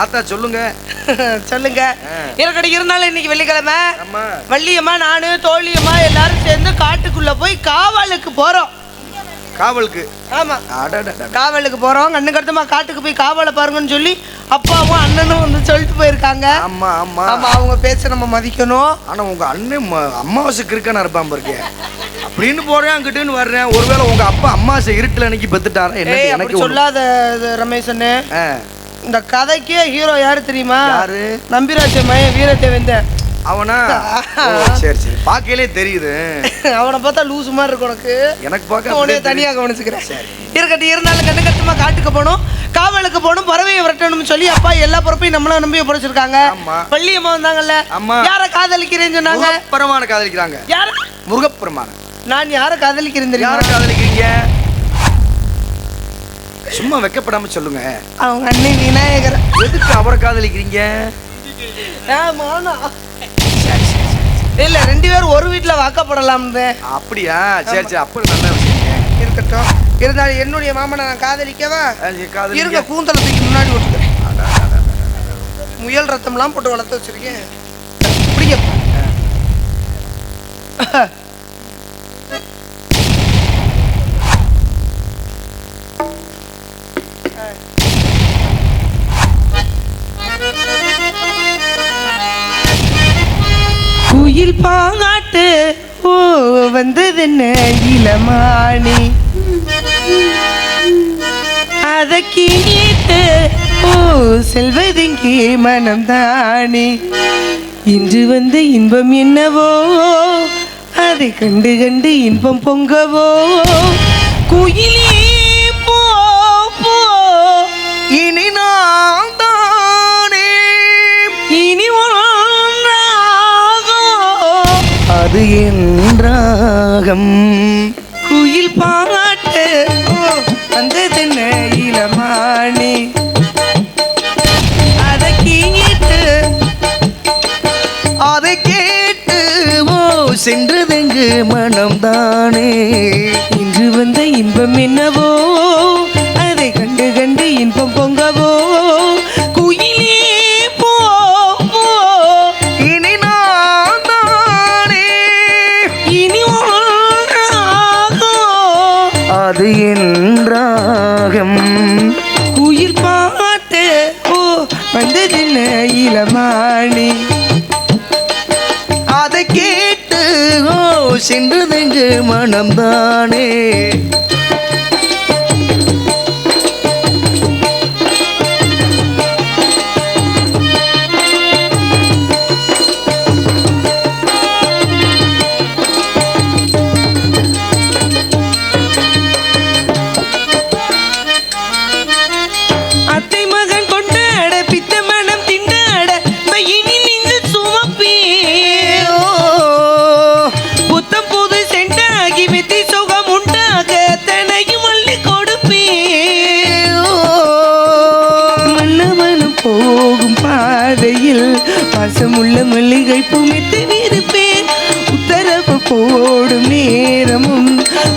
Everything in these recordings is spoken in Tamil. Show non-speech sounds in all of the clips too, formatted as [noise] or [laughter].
ஆத்தா சொல்லுங்க. [laughs] சொல்லுங்க. இருக்கடி இருந்தாலும் இன்னைக்கு வெள்ளிக்கிழமை. வள்ளியம்மா நானு தோழியம்மா எல்லாரும் சேர்ந்து காட்டுக்குள்ள போய் காவலுக்கு போறோம். காவலுக்கு? ஆமா. காவலுக்கு போறோம். கண்ணு கருத்துமா காட்டுக்கு போய் காவலை பாருங்கன்னு சொல்லி அப்பாவும் அண்ணனும் வந்து சொல்லிட்டு போயிருக்காங்க. ஆமா ஆமா. ஆமா அவங்க பேச்ச நம்ம மதிக்கணும். ஆனா உங்க அண்ணன் அமாவாசை கிறுக்கனா இருப்பான் பாருங்க. அப்படின்னு போறேன் அங்கிட்டுன்னு வர்றேன். ஒருவேளை உங்க அப்பா அம்மாவாசை இருட்டுல அன்னைக்கு பெத்துட்டாரா? என்ன எனக்கு சொல்லாத ரமேஷன்னு ஆ, இந்த கதைக்கே ஹீரோ யாரு தெரியுமா? யாரு? நம்பிராஜ மயன் வீரத்தை வெந்தேன் அவனா? [laughs] சரி சரி. பார்க்கலே தெரியுது. அவனை பார்த்தா லூசு மாதிரி இருக்கும் உனக்கு. எனக்கு பார்க்க உடனே அப்படியே தனியா கவனிச்சுக்கிறேன். இருக்கட்டும் இருந்தாலும் கண்டு கட்டுமா காட்டுக்கு போகணும். காவலுக்கு போகணும் பறவையை விரட்டணும்னு சொல்லி அப்பா எல்லா பொறுப்பையும் நம்மள நம்பி ஒப்படைச்சிருக்காங்க ஆமா. பள்ளியம்மா வந்தாங்கல்ல. யார காதலிக்கிறேன்னு சொன்னாங்க? முருகப்பெருமான காதலிக்கிறாங்க. யார? முருகப்பெருமான. நான் யார காதலிக்கிறேன் யார காதலிக்கிறீங்க? சும்மா வெக்கப்படாம சொல்லுங்க. அவங்க அண்ணன் விநாயகர். எதுக்கு அவரை காதலிக்கிறீங்க? இல்ல ரெண்டு பேரும் ஒரு வீட்டுல வாக்கப்படலாம்னு. அப்படியா? சரி சரி அப்படி நல்ல விஷயங்க இருக்கட்டும். இருந்தாலும் என்னுடைய மாமனை நான் காதலிக்கவா. இருங்க கூந்தலை தூக்கி முன்னாடி விட்டுக்கிறேன் முயல் ரத்தம்லாம் போட்டு வளர்த்து வச்சிருக்கேன். பிடிக்க குயில் பாங்காட்டு ஓ வந்ததென்ன இளமானி அதை கீட்டு ஓ செல்வதெங்கே மனம் தானே இன்று வந்த இன்பம் என்னவோ அதை கண்டு கண்டு இன்பம் பொங்கவோ. குயிலே போ போ இனி நான் என்றாகம். குயில் பாட்டு ஓ வந்ததென்ன இளமானே அதை கீங்கிட்டு அதை கேட்டு ஓ சென்றதெங்கு மனம்தானே? இன்று வந்த இன்பம் என்னவோ? அது என்றாகம். உயிர் பாட்டு ஓ வந்ததென்ன இளமாணி? அதை கேட்டு ஓ சென்றதெங்கு மனம்தானே. பாசமுள்ள மல்லிகை புமித்து இருப்பேன் உத்தரவு போடும் நேரமும்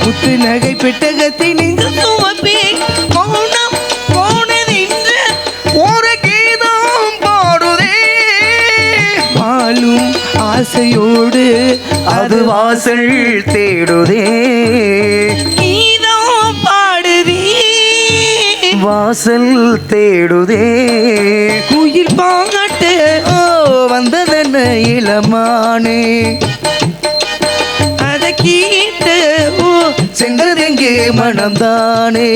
முத்து நகை பெட்டகத்தை நின்று சுமப்பேன். மௌனம் போனதென்று ஒரு கீதம் பாடுதே. வாழும் ஆசையோடு அது வாசல் தேடுதே. கீதம் பாடுதே. வாசல் தேடுதே. குயில் பாங்காட்டு வந்ததென்ன இளமானே? அதை கீட்டு ஓ சென்றதெங்கே மனம்தானே?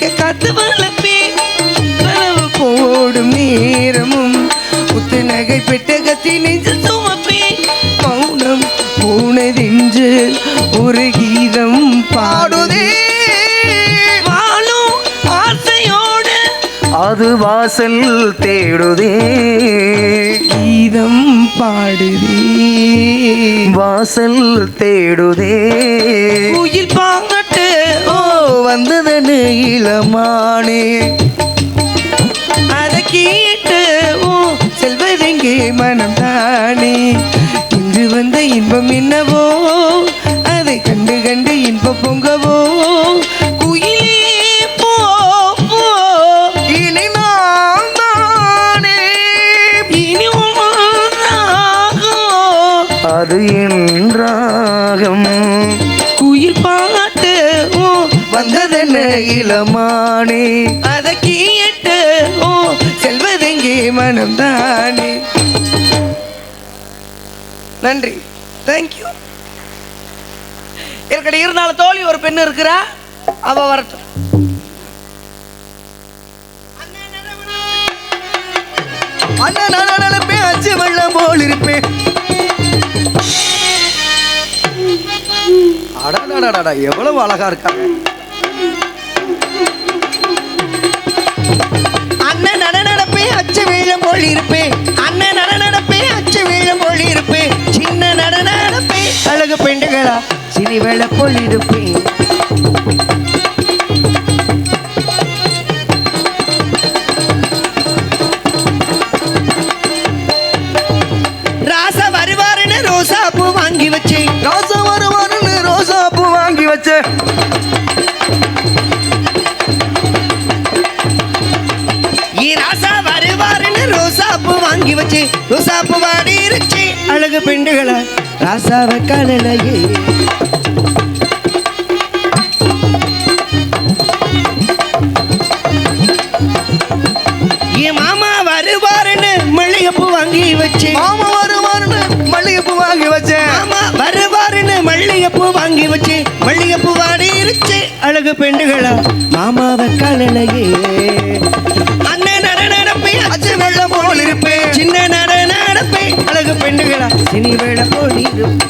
காலசைக்க காத்து வளர்ப்பேன். கனவு போடும் நேரமும் முத்து நகை பெட்டகத்தின் நெஞ்சில் சுமப்பேன். மௌனம் போனதென்று ஒரு கீதம் பாடுதே. அது வாசல் தேடுதே. கீதம் பாடுதே. வாசல் தேடுதே. குயில் பாங்கட்டு ஓ நீளமானே. அதை கேட்டு ஓ செல்வதெங்கே மனம் தானே இன்று வந்த இன்பம் என்னவோ நீளமானே. இளமானே அதை கேட்டு ஓ செல்வதெங்கே மனம்தானே. நன்றி. தேங்க்யூ இருக்கடி இருந்தாலும் தோழி ஒரு பெண் இருக்கிறா அவ வரட்டும். அண்ணன் நான் நினைப்பேன் அச்சு வெள்ளம் போல் இருப்பேன். அடாடாடாடா எவ்வளவு அழகா இருக்காங்க. அண்ணன் நட அச்சு வீழம் போல் இருப்பேன் அண்ணன் நட அச்சு வீழம் போல் இருப்பேன் சின்ன நட நடப்பே அழகு பெண்டுகளா சினி வேலை போல் இருப்பேன் ராசா வருவாருன்னு ரோசா பூ வாங்கி வச்சேன். ரோசா வருவாருன்னு ரோசா பூ வாங்கி வச்சேன். வச்சு ருசாப்பு வாடி இருச்சு அழகு பெண்டுகளை ராசாவை காணலையே போல் இருப்பேன்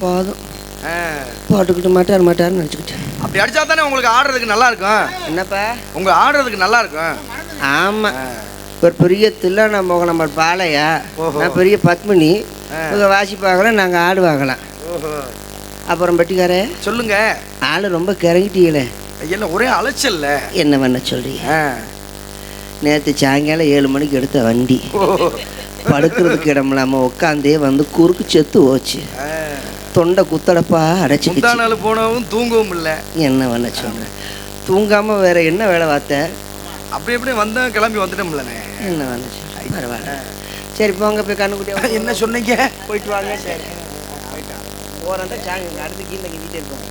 போதும். போட்டுக்கிட்டு மாட்டார் மாட்டார்னு நினச்சிக்கிட்டேன் அப்படி அடிச்சா தானே உங்களுக்கு ஆடுறதுக்கு நல்லா இருக்கும் என்னப்பா? உங்க ஆடுறதுக்கு நல்லா இருக்கும் ஆமாம் ஒரு பெரிய தில்லான மோகன் நம்ம பாலையா. நான் பெரிய பத்மினி. இவங்க வாசிப்பாகலாம் நாங்கள் ஆடுவாங்களாம் ஓஹோ. அப்புறம் பட்டிக்காரே சொல்லுங்க. ஆள் ரொம்ப கிறங்கிட்டீங்களே. என்ன ஒரே அலைச்சல்ல. என்ன பண்ண சொல்றீங்க. நேற்று சாயங்காலம் ஏழு மணிக்கு எடுத்த வண்டி. படுக்கிறதுக்கு இடம் இல்லாமல் உட்காந்தே வந்து குறுக்கு செத்து போச்சு. ஆ. தொண்டை குத்தடப்பா அடைச்சிக்கிச்சு. நாள் போனவும் தூங்கவும் இல்லை. என்ன பண்ண சொல்கிறேன் தூங்காமல் வேற என்ன வேலை பார்த்த? அப்படி எப்படி வந்தேன் கிளம்பி வந்துட்டோம்லண்ணே என்ன பண்ண சொல்றேன் பரவாயில்ல. சரி போங்க போய் கண்ணுக்குட்டியா என்ன சொன்னீங்க? போயிட்டு வாங்க சரி. போகிறதா சாங்க அடுத்து கீழே கிண்டிகிட்டே இருப்பாங்க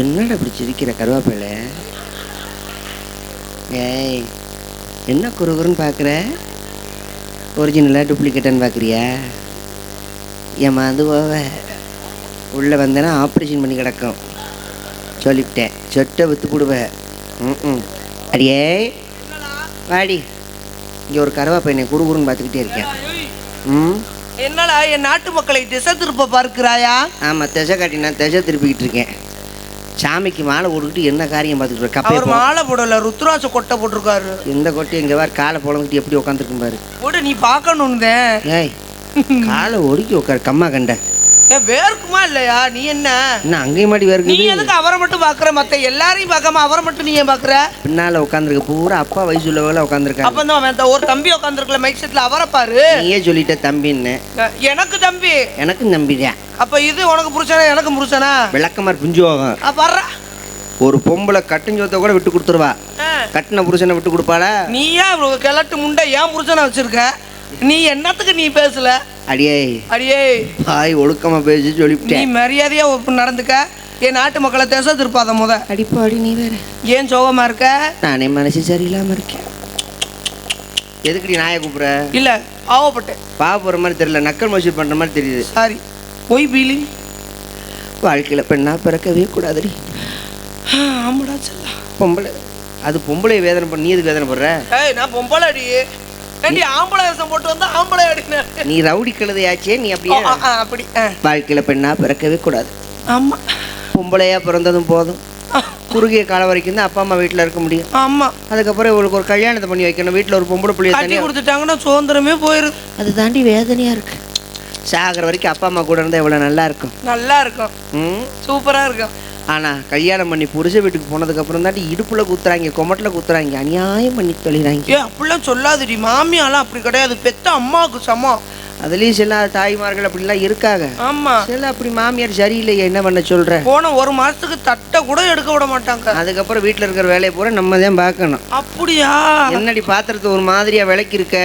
என்னடா இப்படி சிரிக்கிற கருவாப்பிள்ளை? ஏய் என்ன குறுகுறுன்னு பார்க்குற? ஒரிஜினலாக டூப்ளிகேட்டான்னு பார்க்குறியா? ஏம்மா அது போவ உள்ளே வந்தேன்னா ஆப்ரேஷன் பண்ணி கிடக்கும். சொல்லிவிட்டேன். சொட்டை வித்து போடுவேன் ம் அடியே வாடி. இங்கே ஒரு கருவாப்பையனை குறுகுறுன்னு பார்த்துக்கிட்டே இருக்கேன். ம்? என்னடா என் நாட்டு மக்களை திசை திருப்ப பார்க்கிறாயா? ஆமாம் திசை காட்டி நான் திசை திருப்பிக்கிட்டு இருக்கேன். சாமிக்கு மாலை போட்டுக்கிட்டு என்ன காரியம் பார்த்துக்கிட்டு கப்பையை அவர் மாலை போடல ருத்ராட்ச கொட்டை போட்டிருக்காரு. இந்த கொட்டி எங்க வார் காலை புலங்கிட்டு எப்படி உட்காந்துருக்கும் பாரு. போட்டு நீ பார்க்கணுன்னு ஏய் காலை ஒடுக்கி உட்காரு கம்மா கண்ட. வேர்க்குமா இல்லையா? நீ என்ன? என்ன அங்கேயும் மாடி நீ வருகுது எதுக்கு அவரை மட்டும் பாக்குற? மத்த எல்லாரையும் பார்க்காம அவரை மட்டும் நீ ஏன் பாக்குற? பின்னால உட்காந்துருக்க பூரா அப்பா வயசு உள்ளவங்கள உட்காந்துருக்காங்க அப்ப தான் ஒரு தம்பி உட்காந்துருக்கல மைக் செட்ல அவரை பாரு. நீயே சொல்லிட்ட தம்பின்னு. எனக்கு தம்பி. எனக்கும் நம்பிடுறேன் அப்ப இது உனக்கு புருஷனா எனக்கு புருஷனா? விளக்கமார் புஞ்சு போகும் வர்ற ஒரு பொம்பளை கட்டுஞ்சோத்த கூட விட்டு கொடுத்துருவா. கட்டின புருஷனை விட்டு கொடுப்பாளா? நீயா இவ்வளவு கிழட்டு முண்டை ஏன் புருஷனை வச்சிருக்க? நீ என்னத்துக்கு நீ பேசல? அடியே. அடியே. பாய் ஒழுக்கமா பேசி நீ சொல்லிவிட்டேன். மரியாதையா ஒரு நடந்துக்க. என் நாட்டு மக்களை திசை திருப்பாத முத. அடிப்பாடி நீ வேற. ஏன் சோகமா இருக்க? நானே மனசு சரியில்லாம இருக்கேன். எதுக்குடி நாயை கூப்பிடுற? இல்ல பாவப்பட்டேன். பாவ போற மாதிரி தெரியல நக்கல் மசூர் பண்ற மாதிரி தெரியுது. சாரி. ஒய் பீலி வாழ்க்கையில பெண்ணா பிறக்கவே கூடாதுடி. ஆமாடா செல்லா பொம்பளை அது பொம்பளை வேதனை பண்ண நீ எதுக்கு வேதனை படுற? ஏய் நான் பொம்பளடி. ஏண்டி ஆம்பளை வேஷம் போட்டு வந்தா ஆம்பளை அப்படின்னு நீ ரவுடி கழுதையாச்சே நீ அப்படியே? அப்படி. வாழ்க்கையில பெண்ணா பிறக்கவே கூடாது. ஆமா. பொம்பளையா பிறந்ததும் போதும். குறுகிய காலம் வரைக்கும் தான் அப்பா அம்மா வீட்டில் இருக்க முடியும். ஆமா. அதுக்கப்புறம் இவளுக்கு ஒரு கல்யாணத்தை பண்ணி வைக்கணும். வீட்டில் ஒரு பொம்பளை புள்ளிய கட்டி தனியாக கொடுத்துட்டாங்கன்னா சுதந்திரமே போயிருது அது தாண்டி வேதனையா இருக்கு. சாகிற வரைக்கும் அப்பா அம்மா கூட இருந்தால் எவ்வளோ நல்லா இருக்கும். நல்லா இருக்கும். ம்? சூப்பரா இருக்கும். ஆனால் கல்யாணம் பண்ணி புருஷ வீட்டுக்கு போனதுக்கப்புறம் தாண்டி இடுப்பில் குத்துறாங்க கொமட்டில் குத்துறாங்க அநியாயம் பண்ணி தொழிறாங்க ஏ அப்படிலாம் சொல்லாதடி. மாமியாலாம் அப்படி கிடையாது. பெத்த அம்மாவுக்கு சமம். அதுலேயும் சில தாய்மார்கள் அப்படிலாம் இருக்காங்க. ஆமா. சில அப்படி மாமியார் சரியில்லையே என்ன பண்ண சொல்ற? போன ஒரு மாசத்துக்கு தட்டை கூட எடுக்க விட மாட்டாங்க. அதுக்கப்புறம் வீட்டில் இருக்கிற வேலையை பூரா நம்ம தான் பார்க்கணும். அப்படியா? என்னடி பாத்திரத்தை ஒரு மாதிரியா விளக்கி இருக்க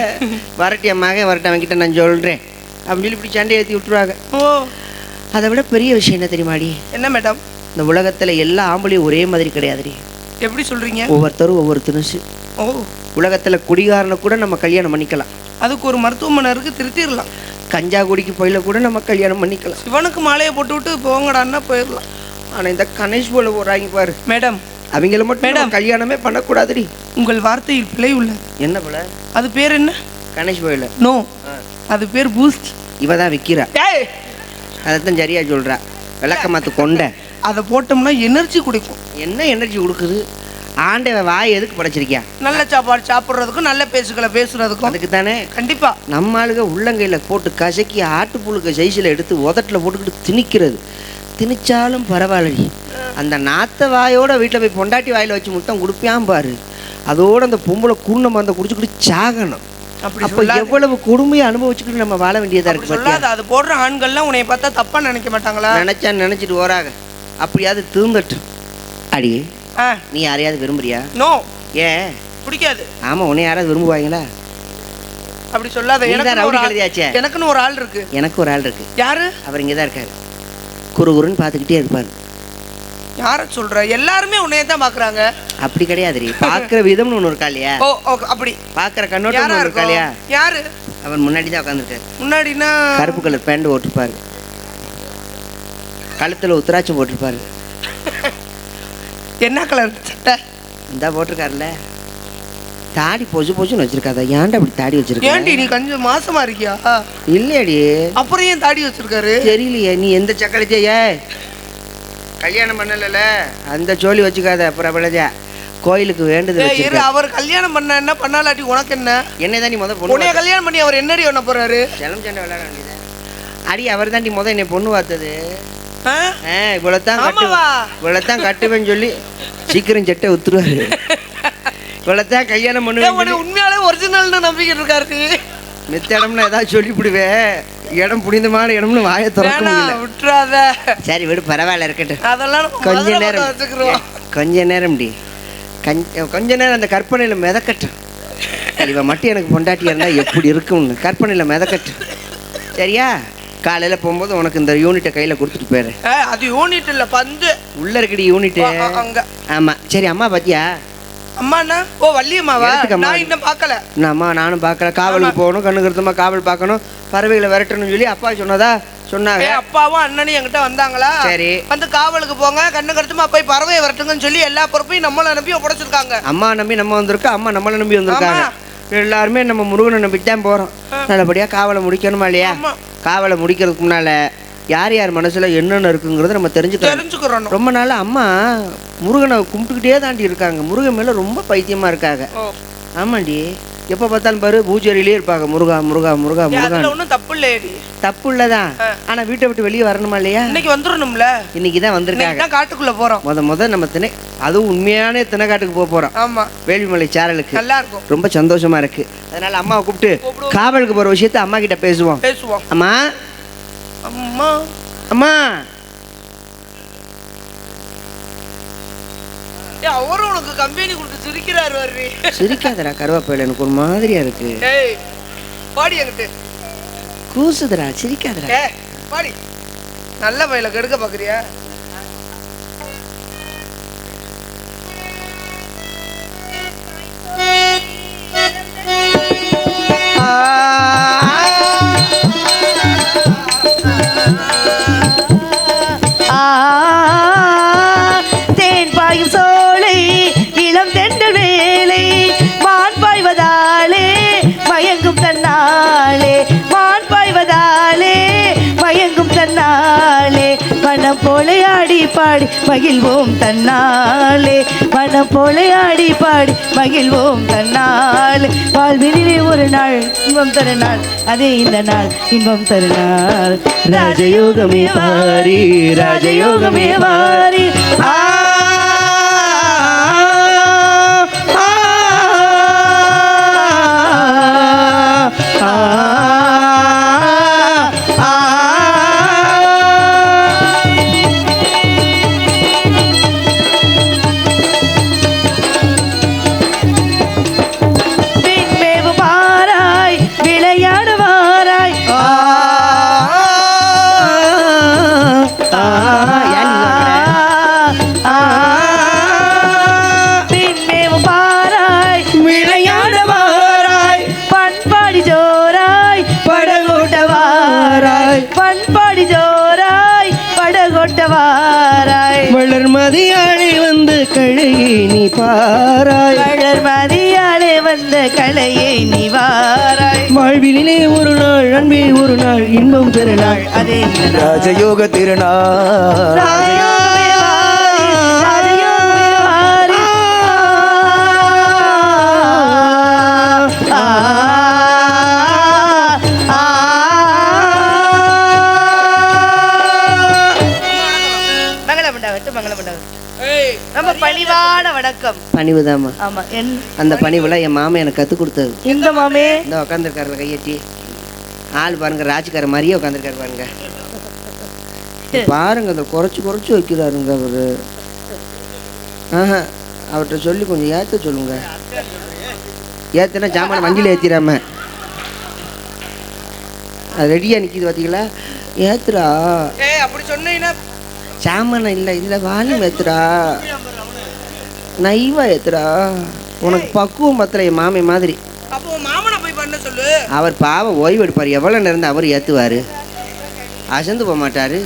[laughs] வரட்டி என் மகன் வரட்டும் அவன்கிட்ட நான் சொல்றேன். அப்படின்னு சொல்லி இப்படி சண்டை ஏற்றி விட்டுருவாங்க. ஓ. அதை விட பெரிய விஷயம் என்ன தெரியுமாடி? என்ன மேடம்? இந்த உலகத்துல எல்லா ஆம்பளையும் ஒரே மாதிரி கிடையாதுடி. எப்படி சொல்றீங்க? ஒவ்வொருத்தரும் ஒவ்வொரு தினுசு ஓ. உலகத்துல குடிகாரனை கூட நம்ம கல்யாணம் பண்ணிக்கலாம். அதுக்கு ஒரு மருத்துவமனை இருக்கு திருத்திடலாம். கஞ்சா குடிக்கு போயில கூட நம்ம கல்யாணம் பண்ணிக்கலாம். சிவனுக்கு மாலையை போட்டு விட்டு போங்கடான்னா போயிடலாம். ஆனா இந்த கணேஷ் போல போறாங்க பாரு. மேடம். அவங்கள மட்டும் நம்ம கல்யாணமே பண்ணக்கூடாதுடி. உங்கள் வார்த்தையில் பிழை உள்ளது. என்ன போல அது பேர் என்ன? கணேஷ் போயில. நோ. அது பேர் பூஸ்ட். இவ தான் விற்கிறா ஏய் அதைத்தான் சரியா சொல்றா. விளக்கமாத்து கொண்ட. அதை போட்டோம்னா எனர்ஜி குடிக்கும். என்ன எனர்ஜி கொடுக்குது? ஆண்டவன் வாய் எதுக்கு படைச்சிருக்கியா? நல்ல சாப்பாடு சாப்பிட்றதுக்கும் நல்ல பேசுகளை பேசுறதுக்கும். அதுக்கு தானே கண்டிப்பா. நம்ம ஆளுங்க உள்ளங்கையில போட்டு கசக்கி ஆட்டுப்புழுக்க சைஸில் எடுத்து உதட்டில் போட்டுக்கிட்டு திணிக்கிறது. திணிச்சாலும் பரவாயில்லடி அந்த நாத்த வாயோட வீட்டில் போய் பொண்டாட்டி வாயில வச்சு முட்டம் கொடுப்பியாம் பாரு. அதோட அந்த பொம்பளை குருணை மந்த குடிச்சுக்கிட்டு சாகணும். அப்போ எவ்வளவு கொடுமையை அனுபவிச்சுக்கிட்டு நம்ம வாழ வேண்டியதா இருக்கு சொல்லாத. அது போடுற ஆண்கள்லாம் உன்னை பார்த்தா தப்பா நினைக்க மாட்டாங்களா? நினைச்சா நினைச்சிட்டு ஓராக. அப்படியாவது தீர்ந்துட்டும் அடி நீ யாரையாவது விரும்புறியா? நோ. ஏன்? பிடிக்காது. ஆமா உன்னை யாராவது விரும்புவாங்களா? அப்படி சொல்லாத. தான் எனக்குன்னு ஒரு ஆள் இருக்கு. எனக்கு ஒரு ஆள் இருக்கு. யாரு? அவர் இங்கே தான் இருக்காரு. குரு குருன்னு பார்த்துக்கிட்டே இருப்பார். யார சொல்ற? எல்லாருமே உன்னைய தான் பாக்குறாங்க அப்படி கிடையாதுடி. பார்க்குற விதம்னு ஒன்று இருக்கா இல்லையா? ஓ ஓ அப்படி. பார்க்குற கண்ணோட்டம் யாரா இருக்கா இருக்கும் இல்லையா? யாரு? அவர் முன்னாடி தான் உட்காந்துருக்காரு முன்னாடினா கருப்பு கலர் பேண்ட் போட்டிருப்பாரு கழுத்தில் உத்தராட்சம் போட்டிருப்பாரு. [laughs] என்ன கலர்? சட்டை. இந்தா போட்டிருக்காருல்ல. தாடி பொசு பொசுன்னு வச்சிருக்காதா? ஏன்டா அப்படி தாடி வச்சிருக்க? ஏன்டி நீ கொஞ்சம் மாசமா இருக்கியா? இல்லையாடி. அப்புறம் ஏன் தாடி வச்சிருக்காரு? தெரியலையே நீ எந்த சக்கரத்தையே? கல்யாணம் பண்ணலல அந்த சோழி வச்சுக்காத பிரபலஜா கோயிலுக்கு வேண்டுதல் இரு அவர் கல்யாணம் பண்ண என்ன பண்ணாலாட்டி உனக்கு என்ன? என்னை தான் நீ முத பொண்ணு உன்னைய கல்யாணம் பண்ணி அவர் என்னடி பண்ண போறாரு? ஜலம் சண்டை விளையாட வேண்டியது அடி அவர் தாண்டி முத என்னை பொண்ணு பார்த்தது இவ்வளோத்தான் கட்டு? இவ்வளோத்தான் கட்டுவேன்னு சொல்லி சீக்கிரம் சட்டை உத்துருவாரு இவ்வளோத்தான் கல்யாணம் பண்ணுவேன் உண்மையாலே ஒரிஜினல்னு நம்பிக்கிட்டு இருக்காரு மித்த இடம்னா ஏதாவது சொல்லிவிடுவேன் இடம் புனிதமான இடம்னு வாயை திறக்க விட்டுறாத. சரி விடு பரவாயில்ல இருக்கட்டும். அதெல்லாம் கொஞ்ச நேரம். கொஞ்ச நேரம் டி கஞ்ச கொஞ்ச நேரம் அந்த கற்பனையில் மிதக்கட்டும் இவன் மட்டும் எனக்கு பொண்டாட்டியா இருந்தால் எப்படி இருக்கும்னு. கற்பனையில் மிதக்கட்டும் சரியா? காலையில் போகும்போது உனக்கு இந்த யூனிட்டை கையில் கொடுத்துட்டு ஏய், அது யூனிட் இல்ல பந்து. உள்ளே இருக்கடி யூனிட்டு அங்க. ஆமாம் சரி அம்மா பாத்தியா? அம்மாண்ணா ஓ வள்ளியம்மாவா? நான் இன்னும் பார்க்கல. அம்மா நானும் பார்க்கல. காவலுக்கு போகணும் கண்ணு கருத்தமாக காவல் பார்க்கணும். பறவைகளை விரட்டணும்னு சொல்லி அப்பா சொன்னதா? சொன்னாங்க. அப்பாவும் அண்ணனும் என்கிட்ட வந்தாங்களா? சரி. வந்து காவலுக்கு போங்க கண்ணு கருத்துமா போய் பறவையை வரட்டுங்கன்னு சொல்லி எல்லா பொறுப்பையும் நம்மள அனுப்பி ஒப்படைச்சிருக்காங்க. அம்மா நம்பி நம்ம வந்திருக்கோம் அம்மா நம்மளை நம்பி வந்திருக்காங்க. எல்லாருமே நம்ம முருகனை நம்பிட்டு தான் போகிறோம் நல்லபடியாக காவலை முடிக்கணுமா இல்லையா. காவலை முடிக்கிறதுக்கு முன்னால் யார் யார் மனசில் என்னென்ன இருக்குங்கிறத நம்ம தெரிஞ்சுக்கலாம் தெரிஞ்சுக்கிறோம் ரொம்ப நாள் அம்மா முருகனை கும்பிட்டுக்கிட்டே தாண்டி இருக்காங்க. முருகன் மேலே ரொம்ப பைத்தியமாக இருக்காங்க. ஆமாண்டி. எப்போ பார்த்தாலும் பாரு பூஜையிலே இருப்பாங்க. முருகா முருகா முருகா முருகா ஒண்ணும் தப்பு இல்லையடி. தப்பு இல்லதான் ஆனால் வீட்டை விட்டு வெளியே வரணுமா இல்லையா? இன்னைக்கு வந்துடணும்ல இன்னைக்கு தான் வந்திருக்காங்க காட்டுக்குள்ள போறோம். முத முத நம்ம திணை அதுவும் உண்மையான திணைக்காட்டுக்கு போக போகிறோம் ஆமா. வேள்விமலை சாரலுக்கு. நல்லா இருக்கும் ரொம்ப சந்தோஷமா இருக்கு. அதனால அம்மாவை கூப்பிட்டு காவலுக்கு போற விஷயத்த அம்மா கிட்ட பேசுவோம். பேசுவோம். அம்மா. அம்மா. அம்மா. அவரும் உனக்கு கம்பெனி கொடுத்து சிரிக்கிறாரு வர்றி. சிரிக்காதடா கருவாப்பையில எனக்கு ஒரு மாதிரியா இருக்கு. ஏய் பாடி என்கிட்ட கூசுதுடா சிரிக்காதடா. ஏ பாடி. நல்ல பையில கெடுக்க பாக்குறியா? பாடி மகிழ்வோம் தன்னாலே. வனம் போல ஆடி பாடி மகிழ்வோம் தன்னாலே. வாழ்வினிலே ஒரு நாள் இன்பம் தரு நாள் அதே இந்த நாள் இன்பம் தரு நாள் ராஜயோகமே வாரி ராஜயோகமே வாரி. ஆ ஒரு நாள் அன்பே ஒரு நாள் இன்பம் பெறலாம் அதே. ராஜயோக திருநாள். ரொம்ப பணிவான வணக்கம். பணிவுதாம்மா. ஆமா என் அந்த பணிவுல என் மாமன் எனக்கு கற்றுக் கொடுத்தது. இந்த மாமே? இந்த உட்காந்துருக்காருல கையெட்டி. ஆள் பாருங்க ராஜ்கார மாதிரியே உட்காந்துருக்காரு பாருங்க. பாருங்க அந்த குறைச்சு குறைச்சு வைக்கிறாருங்க அவரு. ஆஹா அவர்கிட்ட சொல்லி கொஞ்சம் ஏற்ற சொல்லுங்க. ஏத்துனா ஜாமான வண்டியில் ஏற்றிடாம அது ரெடியாக நிற்கிது பார்த்தீங்களா ஏத்துறா. அப்படி சொன்னீங்கன்னா சாமான இல்லை இல்லை வால்யூம் ஏத்துறா. நைவா ஏத்துறா. உனக்கு பக்குவம் பத்தல என் மாமை மாதிரி. அவர் பாவம் ஓய்வு எடுப்பார் எவ்வளோ நேரம் அவர் ஏற்றுவார் அசந்து போக மாட்டார்.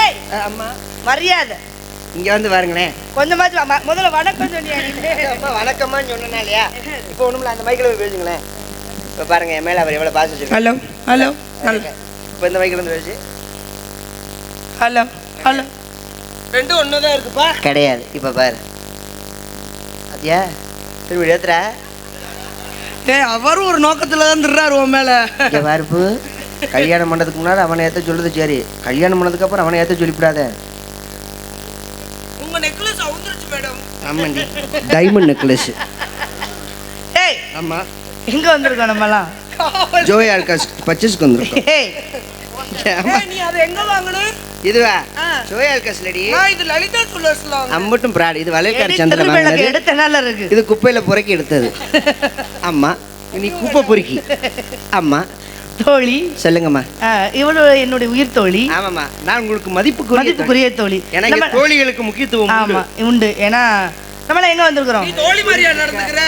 ஏய் அம்மா மரியாதை. இங்கே வந்து பாருங்களேன். கொஞ்சமாச்சும் முதல்ல வணக்கம்? அம்மா வணக்கம்மான்னு சொன்னேனா இல்லையா இப்போ ஒன்றும் அந்த மைக்கில் பேசுங்களேன். இப்போ பாருங்க என் மேலே அவர் எவ்வளோ பாசம் வச்சிருக்காரு. ஹலோ ஹலோ இப்போ இந்த மைக்கில் வந்து பேசி. Hello hello. ரெண்டும் ஒன்று தான் இருக்குப்பா. கிடையாது. இப்போ பாரு. அதியா திரும்பி ஏத்துறா டேய் அவரும் ஒரு நோக்கத்துல திருறாரு உன் மேல. இங்கே கல்யாணம் பண்ணதுக்கு முன்னாடி அவனை ஏற்ற சொல்லுது சரி. கல்யாணம் பண்ணதுக்கு அப்புறம் அவனை ஏற்ற சொல்லிவிடாத. உங்க நெக்லஸ் அவுந்துருச்சு மேடம். ஆமாண்டி. டைமண்ட் நெக்லஸ் ஏய் ஆமாம் எங்க வந்திருக்கோம் நம்மலாம் [laughs] ஜோய் ஆல்காஸ் பர்ச்சேஸ்க்கு வந்துருக்கோம். ஏய். ஏய், நீ அதை எங்க வாங்கணும் இதுவா. ஜோய் ஆல்காஸ் லடி நான் இது லலிதா வாங்கினேன். அம்பட்டும் பிராடு. இது வளையக்கார சந்திரன் எடுத்த நாள்ல இருக்கு. இது குப்பையில புறக்கி எடுத்தது. [laughs] ஆமா நீ குப்பை பொறுக்கி. ஆமா தோழி சொல்லுங்கம்மா. இவளு என்னுடைய உயிர் தோழி. ஆமாம்மா நான் உங்களுக்கு மதிப்புக்குரிய தோழி. மதிப்புக்குரிய தோழி. எனக்கு நம்ம- தோழிகளுக்கு முக்கியத்துவம். ஆமா உண்டு. ஏன்னா நம்மளாம் எங்க வந்திருக்கிறோம்? நீ தோழி மாதிரியா நடந்துக்கிற?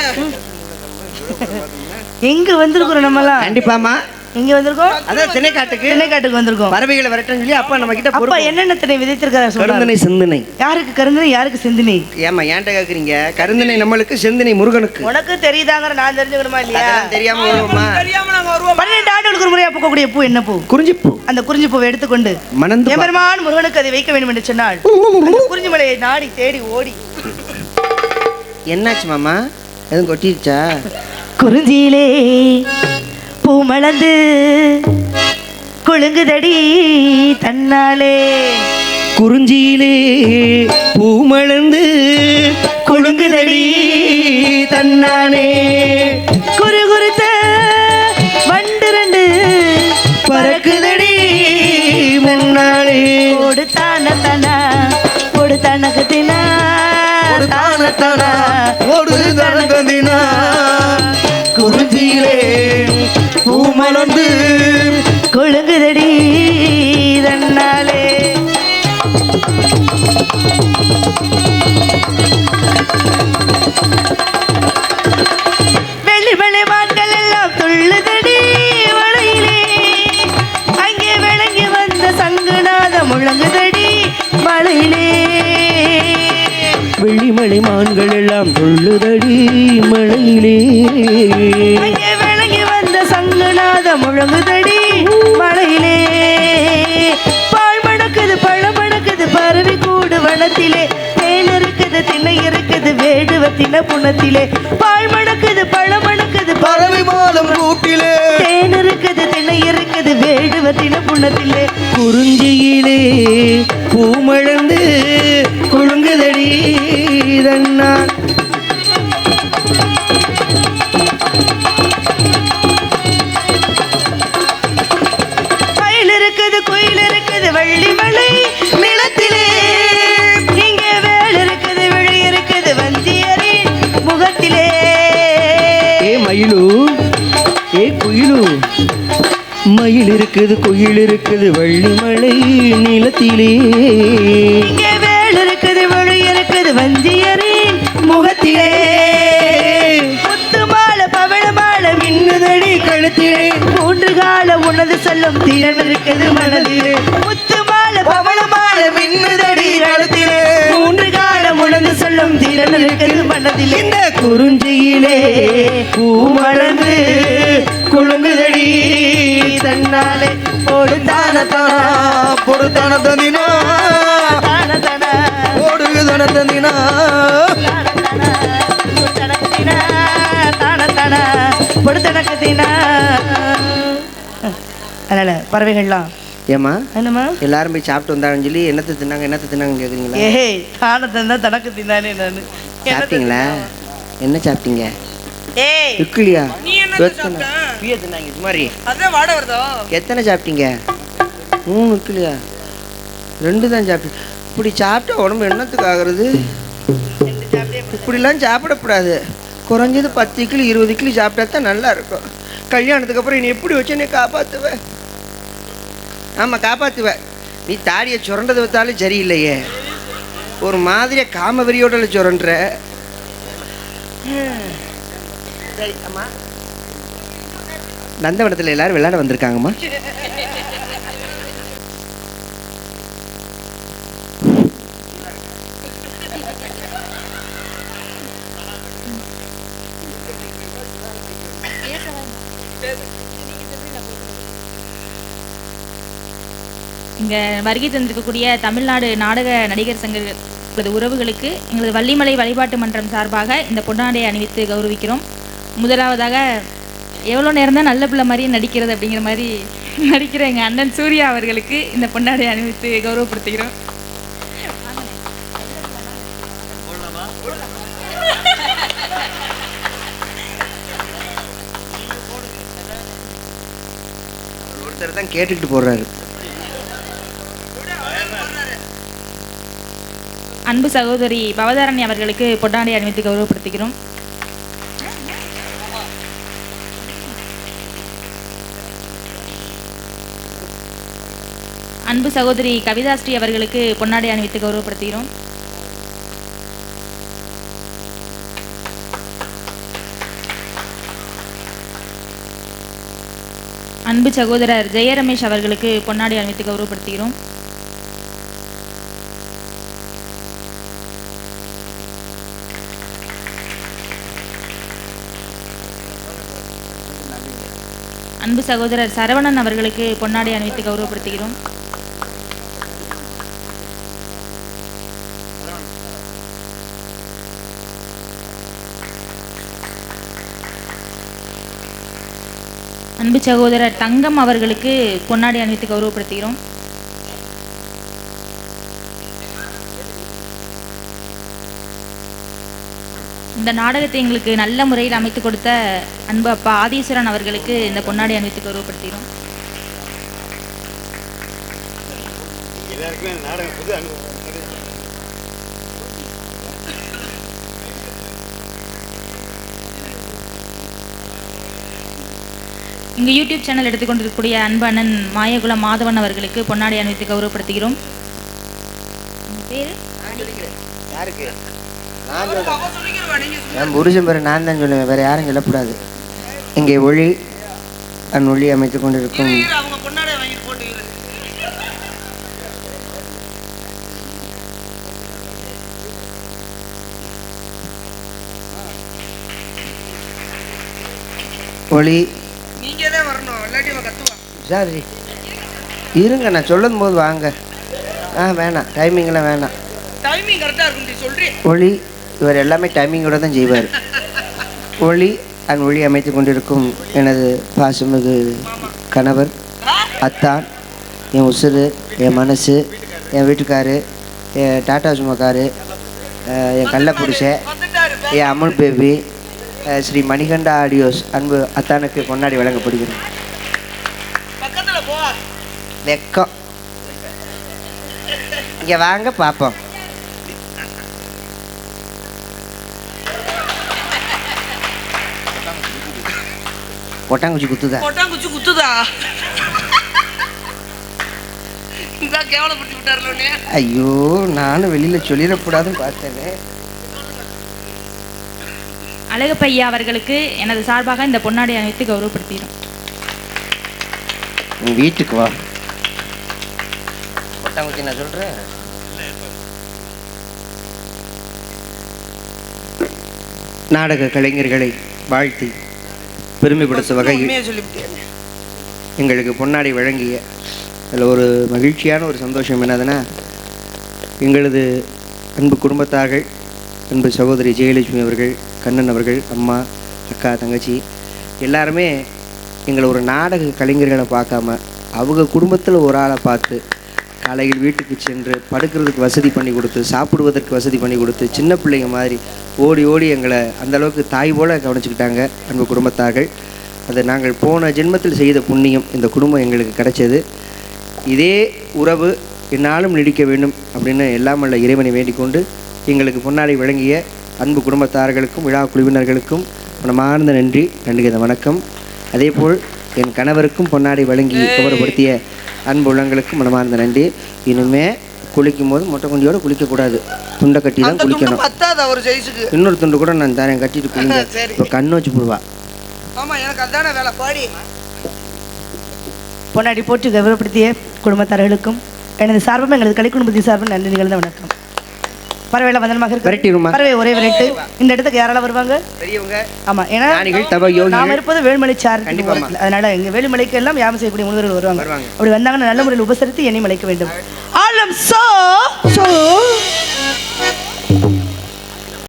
எங்க வந்திருக்கிறோம் நம்மலாம் கண்டிப்பாமா எங்க வந்திருக்கோம். அதான் திணைக்காட்டுக்கு திணைக்காட்டுக்கு வந்திருக்கோம். பறவைகளை விரட்டன்னு சொல்லி அப்பா நம்ம கிட்ட அப்பா என்னென்ன திணை விதைத்திருக்காரு கருந்தனை சிந்தனை யாருக்கு கருந்தனை யாருக்கு சிந்தனை ஏமா ஏன்ட்ட கேக்குறீங்க? கருந்தனை நம்மளுக்கு சிந்தனை முருகனுக்கு. உனக்கு தெரியுதாங்கிற நான் தெரிஞ்சுக்கணுமா இல்லையா? அதெல்லாம் தெரியாம வருவோமா? தெரியாம நாங்க வருவோம்? பன்னெண்டு ஆண்டுகளுக்கு ஒரு முறையா பூக்கக்கூடிய பூ என்ன பூ? குறிஞ்சிப்பூ. அந்த குறிஞ்சி பூவை எடுத்துக்கொண்டு மணந்து எம்பெருமான் முருகனுக்கு அதை வைக்க வேண்டும் என்று அந்த குறிஞ்சி மலையை நாடி தேடி ஓடி. என்னாச்சு மாமா? எதுவும் கொட்டிருச்சா? குறிஞ்சியிலே பூ மலர்ந்து குலுங்குதடி தன்னாலே. குறிஞ்சியிலே பூமளந்து குலுங்குதடி தன்னானே குறு குருத்த வண்டு ரெண்டு பறக்குதடி முன்னாலே. ஓடு தான தனா ஓடு மலையிலே. வெள்ளிமலை மான்கள் எல்லாம் சொல்லுதடி மழையிலே விளங்கி வந்த சங்குநாத முழங்குதடி மலையிலே. பால் மணக்குது பழம் மணக்குது பரவி கூடு வனத்திலே. தேன் இருக்குது திணை இருக்குது வேடுவ தின புணத்திலே பால் மணக்குது பழம் மணக்குது பறவை மாலம் கூட்டிலே. வேடுவ தின குறிஞ்சியிலே பூமழந்து குழுங்குதடி தன்னான் மயில் இருக்குது குயில் இருக்குது வள்ளி மலை நிலத்திலே. இங்கே வேல் இருக்குது விழி இருக்குது முகத்திலே. ஏ மயிலு ஏ குயிலு. மயில் இருக்குது குயில் இருக்குது வள்ளிமலை நிலத்திலே வேல் இருக்குது வழி இருக்குது வஞ்சியரின் முகத்திலே. முத்து மாலை பவள மாலை மின்னுதடி கழுத்திலே. மூன்று கால உனது சொல்லும் திறன் இருக்குது மனதிலே. முத்து மாலை பவள தீரம் இருக்குது மனதிலே இந்த குறிஞ்சியிலே பூமழந்து குலுங்குதடி தன்னாலே ஓடு தான தான தந்தினா தான தான ஓடுகு தன தந்தினா அதனால பறவைகள்லாம் ஏம்மா? என்னம்மா? எல்லாரும் போய் சாப்பிட்டு வந்தாங்கன்னு சொல்லி என்னத்தை தின்னாங்க என்னத்தை தின்னாங்க கேட்குறீங்களா ஏய் தான தந்தா தனக்கு தின்னானே நானு. சாப்பிட்டீங்களா? என்ன சாப்பிட்டீங்க? ஏய் இட்லியா? நீ என்ன சாப்பிட்ட? பிய தின்னாங்க இது மாதிரி. அதான் வாட வருதோ? எத்தனை சாப்பிட்டீங்க? மூணு இட்லியா? ரெண்டு தான் சாப்பிட்டு இப்படி சாப்பிட்டா உடம்பு என்னத்துக்கு ஆகுறது? இப்படிலாம் சாப்பிடக்கூடாது. குறைஞ்சது பத்து இட்லி இருபது இட்லி சாப்பிட்டா தான் நல்லா இருக்கும். கல்யாணத்துக்கு அப்புறம் நீ எப்படி வச்சு நீ காப்பாற்றுவ ஆமாம் காப்பாற்றுவ நீ தாடியை சுரண்டதை வைத்தாலும் சரியில்லையே. ஒரு மாதிரியா காம வெறியோட சுரண்டுற சரி அம்மா. நந்தவனத்தில் எல்லாரும் விளையாட வந்திருக்காங்கம்மா. இங்கே வருகை தந்திருக்கக்கூடிய தமிழ்நாடு நாடக நடிகர் சங்க உங்களது உறவுகளுக்கு எங்களது வள்ளிமலை வழிபாட்டு மன்றம் சார்பாக இந்த பொன்னாடையை அணிவித்து கௌரவிக்கிறோம். முதலாவதாக எவ்வளோ நேரம் தான் நல்ல பிள்ளை மாதிரியே நடிக்கிறது அப்படிங்கிற மாதிரி [laughs] நடிக்கிற எங்கள் அண்ணன் சூர்யா அவர்களுக்கு இந்த பொன்னாடையை அணிவித்து கௌரவப்படுத்துகிறோம். ஒருத்தர் தான் கேட்டுக்கிட்டு போடுறாரு அன்பு சகோதரி பவதாரணி அவர்களுக்கு பொட்டாண்டை அணிவித்து கௌரவப்படுத்துகிறோம். அன்பு சகோதரி கவிதாஸ்ரீ அவர்களுக்கு பொன்னாடை அணிவித்து கௌரவப்படுத்துகிறோம். அன்பு சகோதரர் ஜெயரமேஷ் அவர்களுக்கு பொன்னாடை அணிவித்து கௌரவப்படுத்துகிறோம். அன்பு சகோதரர் சரவணன் அவர்களுக்கு பொன்னாடை அணிவித்து கௌரவப்படுத்துகிறோம். அன்பு சகோதரர் தங்கம் அவர்களுக்கு பொன்னாடை அணிவித்து கௌரவப்படுத்துகிறோம். இந்த நாடகத்தை எங்களுக்கு நல்ல முறையில் அமைத்து கொடுத்த அன்பு அப்பா ஆதீஸ்வரன் அவர்களுக்கு இந்த பொன்னாடை அணிவித்து கௌரவப்படுத்துகிறோம் இங்கு யூடியூப் சேனல் எடுத்துக்கொண்டிருக்கக்கூடிய அன்பு அண்ணன் மாயகுலம் மாதவன் அவர்களுக்கு பொன்னாடை அணிவித்து கௌரவப்படுத்துகிறோம். பேரு? யாருக்கு. என் புருஷன் பேர் நான் தான் சொல்லுவேன் வேற யாரும் சொல்லக்கூடாது. இங்கே ஒளி அன் ஒளி அமைத்துக் கொண்டிருக்கும். ஒளி. சரி. இருங்க நான் சொல்லும் போது வாங்க. ஆ வேணாம். டைமிங்லாம் வேணாம். டைமிங் கரெக்டா இருக்கும் ஒளி. இவர் எல்லாமே டைமிங்கோட தான் செய்வார். ஒளி அண்ட் ஒளி அமைத்து கொண்டிருக்கும் எனது பாசமிகு கணவர் அத்தான் என் உசுறு என் மனசு என் வீட்டுக்காரு என் டாட்டா சுமக்காரு என் கள்ள வந்துட்டாரு என் Amul baby Sri Manikanda audios அன்பு அத்தானுக்கு கொண்டாடி வழங்கப்படுகிறது வெக்கம். இங்கே வாங்க பார்ப்போம் கொட்டாங்குச்சி குத்துதா கொட்டாங்குச்சி குத்துதா இதான் கேவலப்பட்டு விட்டாருல. ஐயோ நானும் வெளியில் சொல்லிடக்கூடாதுன்னு பார்த்தேனே அழகப்பையா அவர்களுக்கு எனது சார்பாக இந்த பொன்னாடை அணிவித்து கௌரவப்படுத்துகிறோம் உன் வீட்டுக்கு வா கொட்டாங்குச்சி நான் சொல்கிறேன் நாடக கலைஞர்களை வாழ்த்தி பெருமைப்படுத்த வகையில் எங்களுக்கு பொன்னாடை வழங்கிய அதில் ஒரு மகிழ்ச்சியான ஒரு சந்தோஷம் என்னதுன்னா எங்களது அன்பு குடும்பத்தார்கள் அன்பு சகோதரி ஜெயலட்சுமி அவர்கள் கண்ணன் அவர்கள் அம்மா அக்கா தங்கச்சி எல்லாருமே எங்களை ஒரு நாடக கலைஞர்களை பார்க்காம அவங்க குடும்பத்தில் ஒரு ஆளை பார்த்து காலையில் வீட்டுக்கு சென்று படுக்கிறதுக்கு வசதி பண்ணி கொடுத்து சாப்பிடுவதற்கு வசதி பண்ணி கொடுத்து சின்ன பிள்ளைங்க மாதிரி ஓடி ஓடி எங்களை அந்த அளவுக்கு தாய் போல கவனிச்சுக்கிட்டாங்க அன்பு குடும்பத்தார்கள். அது நாங்கள் போன ஜென்மத்தில் செய்த புண்ணியம் இந்த குடும்பம் எங்களுக்கு கிடைச்சது. இதே உறவு என்னாலும் நீடிக்க வேண்டும் அப்படின்னு எல்லாம் வல்ல இறைவனை வேண்டிக் கொண்டு எங்களுக்கு பொன்னாடை வழங்கிய அன்பு குடும்பத்தார்களுக்கும் விழா குழுவினர்களுக்கும் மனமார்ந்த நன்றி நன்றி வணக்கம். அதேபோல் என் கணவருக்கும் பொன்னாடை வழங்கி கௌரவப்படுத்திய அன்பு உள்ளங்களுக்கும் மனமார்ந்த நன்றி. இனிமே குளிக்கும் போது மொட்டை குண்டியோட குளிக்கக்கூடாது. துண்டை கட்டி தான் குளிக்கணும். பத்தாத ஒரு சைஸுக்கு இன்னொரு துண்டு கூட நான் தரேன். கட்டிட்டு [laughs] குளிங்க. இப்போ கண்ணு வச்சு போடுவா. ஆமா எனக்கு அதானே வேலை. பாடி. பொன்னாடி போட்டு கௌரவப்படுத்திய குடும்பத்தார்களுக்கும் எனது சார்பும் எங்களது கலை குடும்பத்தின் சார்பும் நன்றி நிகழ்ந்த வணக்கம். பறவையில வந்தனமாக இருக்கு விரட்டிடுமா? பறவை ஒரே விரட்டு. இந்த இடத்துக்கு யாரால வருவாங்க? பெரியவங்க. ஆமா ஏன்னா நாம இருப்பது வேலுமலை சார். அதனால எங்க வேலுமலைக்கு எல்லாம் யாகம் செய்யக்கூடிய முனிவர்கள் வருவாங்க. வருவாங்க. அப்படி வந்தாங்கன்னா நல்ல முறையில் உபசரித்து எண்ணி மலைக்க வேண்டும். madam so so